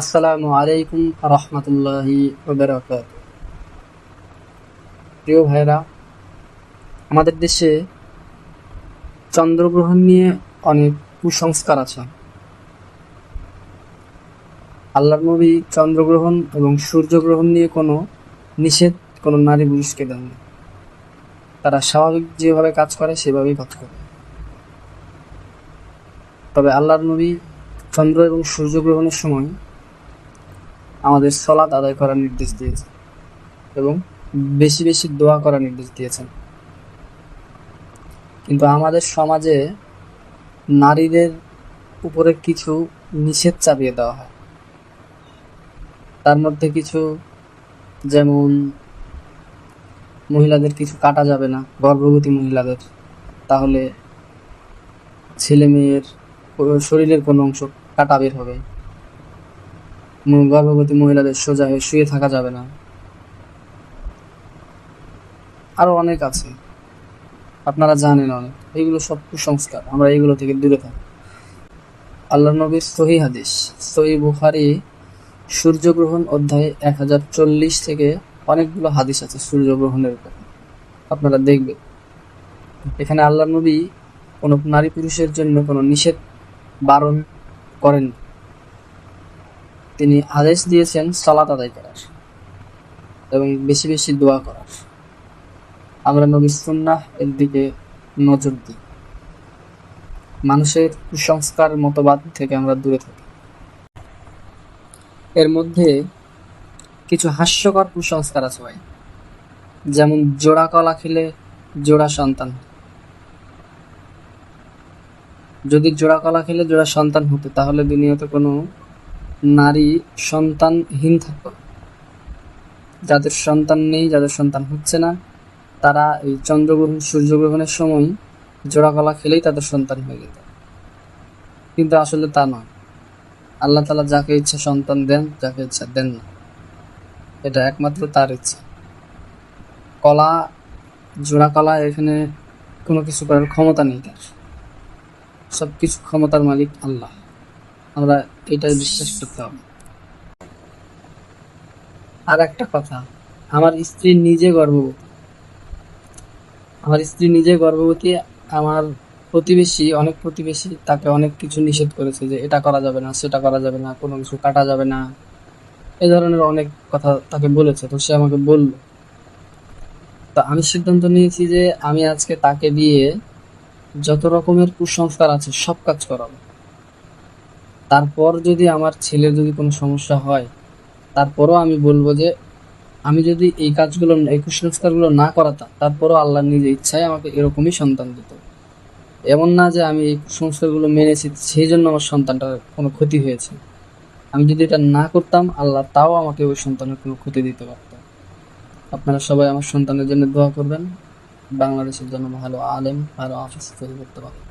আসসালামু আলাইকুম রহমতুল্লাহি প্রিয় ভাইরা আমাদের দেশে চন্দ্রগ্রহণ নিয়ে অনেক কুসংস্কার আছে। আল্লাহর নবী চন্দ্রগ্রহণ এবং সূর্যগ্রহণ নিয়ে কোনো নিষেধ, কোনো নারী পুরুষকে দেননি তারা স্বাভাবিক যেভাবে কাজ করে, সেভাবেই কাজ করে। তবে আল্লাহর নবী চন্দ্র এবং সূর্যগ্রহণের সময় আমাদের সলাৎ আদায় করার নির্দেশ দিয়েছেন এবং বেশি বেশি দোয়া করার নির্দেশ দিয়েছেন। কিন্তু আমাদের সমাজে নারীদের উপরে কিছু নিষেধ চাপিয়ে দেওয়া হয়। তার মধ্যে কিছু যেমন মহিলাদের কিছু কাটা যাবে না, গর্ভবতী মহিলাদের, তাহলে ছেলে মেয়ের শরীরের কোনো অংশ কাটা বের হবে। গর্ভবতী মহিলাদের সোজা হয়ে শুয়ে থাকা যাবে না। আরও অনেক আছে। আপনারা জানেন অনেক। এইগুলো সব কুসংস্কার। আমরা এইগুলো থেকে দূরে থাকি। আল্লাহ নবীর সহি হাদিস, সহি বুখারি, সূর্যগ্রহণ অধ্যায় এক হাজার চল্লিশ থেকে অনেকগুলো হাদিস আছে সূর্যগ্রহণের উপরে। আপনারা দেখবেন। এখানে আল্লাহ নবী কোনো নারী পুরুষের জন্য কোনো নিষেধ বারণ করেন তিনি আদেশ দিয়েছেন সালাত আদায় করার এবং বেশি বেশি দোয়া করার। আমরা নবী সুন্নাহ এর দিকে নজর দিই। মানুষের কুসংস্কার মতবাদ থেকে আমরা দূরে থাকি। এর মধ্যে কিছু হাস্যকর কুসংস্কার আছে ভাই। যেমন জোড়া কলা খেলে জোড়া সন্তান। যদি জোড়া কলা খেলে জোড়া সন্তান হতো, তাহলে দুনিয়াতে কোনো নারী সন্তানহীন থাকতো যাদের সন্তান নেই, যাদের সন্তান হচ্ছে না, তারা এই চন্দ্রগ্রহণ, সূর্যগ্রহণের সময় জোড়া কলা খেলেই তাদের সন্তান হয়ে যেত। কিন্তু আসলে তা নয়। আল্লাহ তালা যাকে ইচ্ছা সন্তান দেন, যাকে ইচ্ছা দেন না। এটা একমাত্র তার ইচ্ছা। কলা জোড়া কলা এখানে কোনো কিছু করার ক্ষমতা নেই তার। সব কিছু ক্ষমতার মালিক আল্লাহ। আমরা এটাই বিশ্বাস করতে হবে। আর একটা কথা, আমার স্ত্রী নিজে গর্ভবতী। আমার স্ত্রী নিজে গর্ভবতী, আমার প্রতিবেশী, অনেক প্রতিবেশী তাকে অনেক কিছু নিষেধ করেছে যে এটা করা যাবে না, সেটা করা যাবে না, কোনো কিছু কাটা যাবে না। এ ধরনের অনেক কথা তাকে বলেছে, তো সে আমাকে বলল। তো আমি সিদ্ধান্ত নিয়েছি যে আমি আজকে তাকে দিয়ে যত রকমের কুসংস্কার আছে সব কাজ করাবো। তারপর যদি আমার ছেলের যদি কোনো সমস্যা হয়, তারপরও আমি বলব যে, আমি যদি এই কাজগুলো, এই কুসংস্কারগুলো না করাতাম, তারপরও আল্লাহ নিজের ইচ্ছায় আমাকে এরকমই সন্তান দিত। এমন না যে আমি এই কুসংস্কারগুলো মেনেছি, সেই জন্য আমার সন্তানটার কোনো ক্ষতি হয়েছে। আমি যদি এটা না করতাম, আল্লাহ তাও আমাকে ওই সন্তানের কোনো ক্ষতি দিতে পারত। আপনারা সবাই আমার সন্তানের জন্য দোয়া করবেন। বাংলাদেশের জন্য ভালো আলেম ভালো আফিস তৈরি করতে পারে